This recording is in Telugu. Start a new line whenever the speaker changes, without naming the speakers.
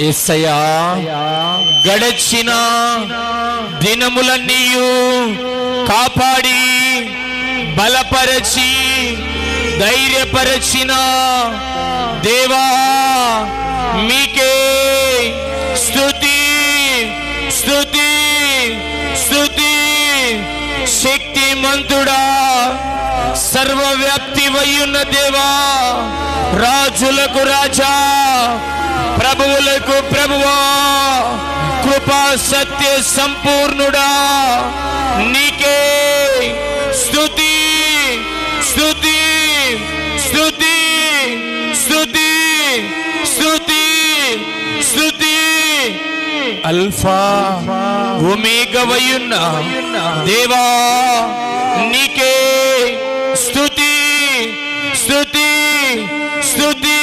ఎస్సయా గడచిన దినములన్నీయు కాపాడి బలపరచి ధైర్యపరచిన దేవా మీకే స్తుతి స్తుతి స్తుతి శక్తిమంతుడా సర్వవ్యాప్తి వయ్యున్న దేవా రాజులకు రాజా ప్రభువులకు ప్రభువా కృపా సత్య సంపూర్ణుడా నీకే స్థుతి స్థుతి స్థుతి స్థుతి స్థుతి స్థుతి అల్ఫా ఒమేగవయున్న దేవా నీకే స్థుతి స్థుతి స్థుతి